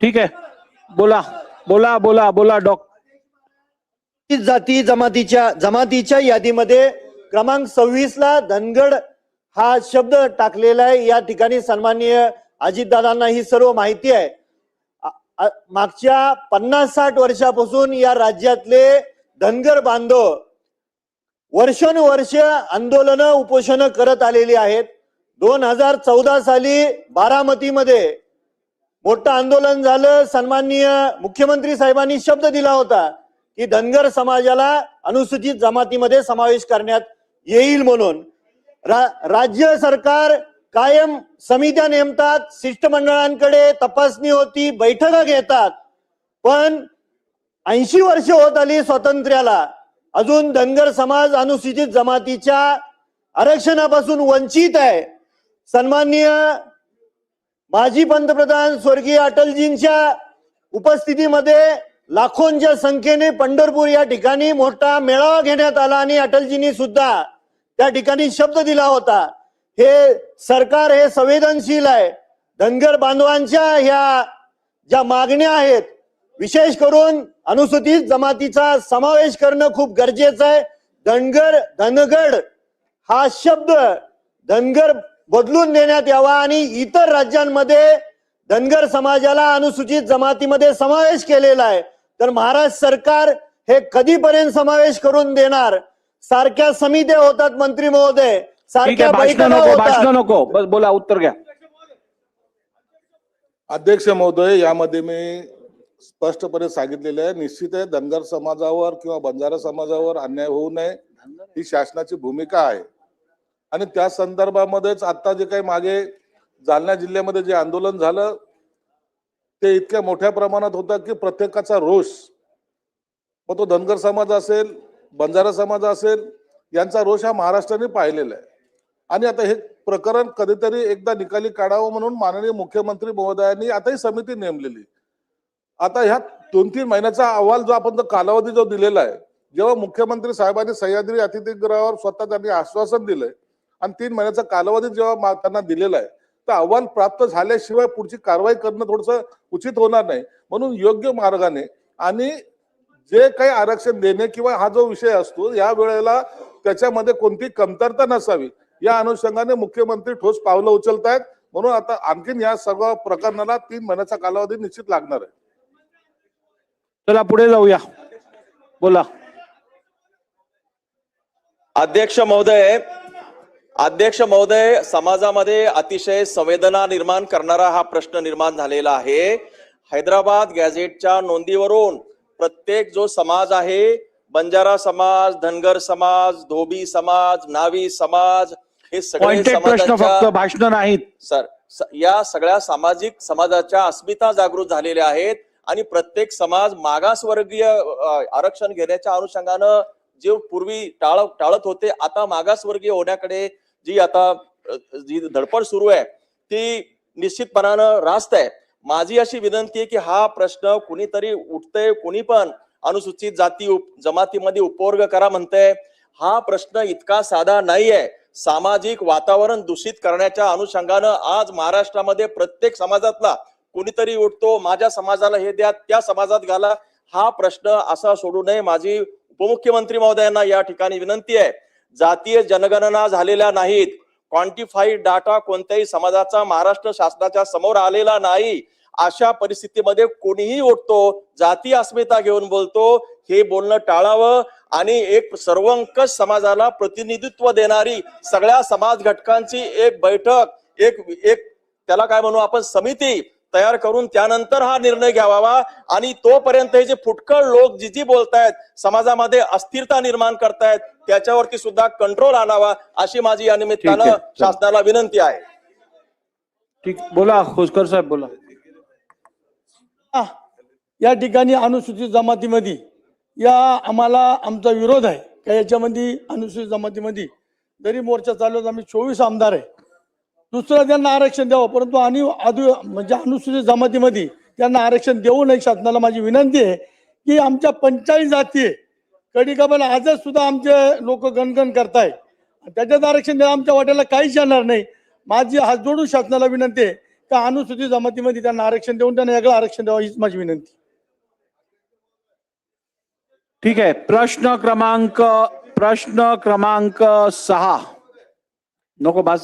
ठीक आहे. बोला बोला बोला बोला डॉ जाती जमातीच्या जमातीच्या यादीमध्ये क्रमांक सव्वीस ला धनगड हा शब्द टाकलेला आहे. या ठिकाणी सन्माननीय अजितदादांना ही सर्व माहिती आहे. मागच्या पन्नास साठ वर्षापासून या राज्यातले धनगर बांधव वर्षानुवर्ष आंदोलन उपोषण करत आलेली आहेत. दोन हजार चौदा साली बारामतीमध्ये मोठं आंदोलन झालं. सन्माननीय मुख्यमंत्री साहेबांनी शब्द दिला होता की धनगर समाजाला अनुसूचित जमातीमध्ये समावेश करण्यात येईल म्हणून. रा, राज्य सरकार कायम समित्या नेमतात शिष्टमंडळांकडे तपासणी होती बैठका घेतात. पण ऐंशी वर्ष होत आली स्वातंत्र्याला. अजून धनगर समाज अनुसूचित जमातीच्या आरक्षणापासून वंचित आहे. सन्माननीय माजी पंतप्रधान स्वर्गीय अटलजींच्या उपस्थितीमध्ये लाखोंच्या संख्येने पंढरपूर या ठिकाणी मोठा मेळावा घेण्यात आला आणि अटलजींनी सुद्धा त्या ठिकाणी शब्द दिला होता. हे सरकार हे संवेदनशील आहे. धनगर बांधवांच्या ह्या ज्या मागण्या आहेत विशेष करून अनुसूचित जमातीचा समावेश करणं खूप गरजेचं आहे. धनगर धनगड हा शब्द धनगर बदलून देण्यात यावा आणि इतर राज्यांमध्ये धनगर समाजाला अनुसूचित जमातीमध्ये समावेश केलेला आहे. तर महाराष्ट्र सरकार हे कधीपर्यंत समावेश करून देणार? सारख्या समित्या होतात मंत्री महोदय. सारख्या बैठका नको होतात. भाषण नको. बस बोला उत्तर घ्या. अध्यक्ष महोदय यामध्ये मी स्पष्टपणे सांगितलेले आहे निश्चित आहे धनगर समाजावर किंवा बंजारा समाजावर अन्याय होऊ नये. ही शासनाची भूमिका आहे. आणि त्या संदर्भामध्येच आता जे काही मागे जालना जिल्ह्यामध्ये जे आंदोलन झालं ते इतक्या मोठ्या प्रमाणात होतं की प्रत्येकाचा रोष मग तो धनगर समाज असेल बंजारा समाज असेल यांचा रोष हा महाराष्ट्राने पाहिलेला आहे. आणि आता हे प्रकरण कधीतरी एकदा निकाली काढावं म्हणून माननीय मुख्यमंत्री महोदयांनी आता ही समिती नेमलेली आता ह्या दोन तीन महिन्याचा अहवाल जो आपण जो कालावधी जो दिलेला आहे जेव्हा मुख्यमंत्री साहेबांनी सह्याद्री अतिथीगृहावर स्वतः त्यांनी आश्वासन दिलंय आणि तीन महिन्याचा कालावधी जेव्हा त्यांना दिलेला आहे तर अहवाल प्राप्त झाल्याशिवाय पुढची कारवाई करणं थोडस उचित होणार नाही. म्हणून योग्य मार्गाने आणि जे काही आरक्षण देणे किंवा हा जो विषय असतो या वेळेला त्याच्यामध्ये कोणती कमतरता नसावी या अनुषंगाने मुख्यमंत्री ठोस पावलं उचलत आहेत म्हणून आता आणखीन या सर्व प्रकरणाला तीन महिन्याचा कालावधी निश्चित लागणार आहे. चला पुढे जाऊया. बोला. अध्यक्ष महोदय अध्यक्ष महोदय समाजामध्ये अतिशय संवेदना निर्माण करणारा हा प्रश्न निर्माण झालेला आहे. हैदराबाद गॅझेटच्या नोंदीवरून प्रत्येक जो समाज आहे बंजारा समाज धनगर समाज धोबी समाज नावी समाज हे सगळे प्रश्न फक्त भाषण नाहीत. सर या सगळ्या सामाजिक समाजाच्या अस्मिता जागृत झालेल्या आहेत आणि प्रत्येक समाज मागासवर्गीय आरक्षण घेण्याच्या अनुषंगानं जे पूर्वी टाळ टाळत होते आता मागासवर्गीय होण्याकडे जी आता जी धडपड सुरू आहे ती निश्चितपणानं रास्त आहे. माझी अशी विनंती आहे की हा प्रश्न कुणीतरी उठतय कुणी पण अनुसूचित जाती उप- जमातीमध्ये उपवर्ग करा म्हणतंय. हा प्रश्न इतका साधा नाही आहे सामाजिक वातावरण दूषित करण्याच्या अनुषंगानं आज महाराष्ट्रामध्ये प्रत्येक समाजातला कुणीतरी उठतो माझ्या समाजाला हे द्या त्या समाजात घाला. हा प्रश्न असा सोडू नये. माझी उपमुख्यमंत्री महोदयांना या ठिकाणी विनंती आहे. जातीय जनगणना झालेल्या नाहीत. क्वांटिफाईड डाटा कोणत्याही समाजाचा महाराष्ट्र शासनाच्या समोर आलेला नाही. अशा परिस्थितीमध्ये कोणीही उठतो जाती अस्मिता घेऊन बोलतो हे बोलणं टाळावं आणि एक सर्वंकष समाजाला प्रतिनिधित्व देणारी सगळ्या समाज घटकांची एक बैठक एक एक त्याला काय म्हणू आपण समिती तयार करून त्यानंतर हा निर्णय घ्यावा आणि तोपर्यंत हे जे फुटकळ लोक जी जी बोलतायत समाजामध्ये अस्थिरता निर्माण करतायत त्याच्यावरती सुद्धा कंट्रोल आणावा अशी माझी या निमित्तानं. शासनाला विनंती आहे. ठीक बोला खोसकर साहेब बोला. या ठिकाणी अनुसूचित जमातीमध्ये या आम्हाला आमचा विरोध आहे. का याच्यामध्ये अनुसूचित जमातीमध्ये जरी मोर्चा चालवत आम्ही चोवीस आमदार आहे. दुसरं त्यांना आरक्षण द्यावं. परंतु आणि आदू म्हणजे अनुसूचित जमातीमध्ये त्यांना आरक्षण देऊ नये शासनाला माझी विनंती आहे की आमच्या पंचाळीस जाती कडी कडिकाबल आजच सुद्धा आमचे लोक गणगण करताय त्याच्यात आरक्षण द्या आमच्या वाट्याला काहीच येणार नाही. माझी हात जोडून शासनाला विनंती आहे त्या अनुसूचित जमातीमध्ये त्यांना आरक्षण देऊन त्यांना वेगळं आरक्षण द्यावं हीच माझी विनंती. ठीक आहे. प्रश्न क्रमांक प्रश्न क्रमांक सहा. नको भास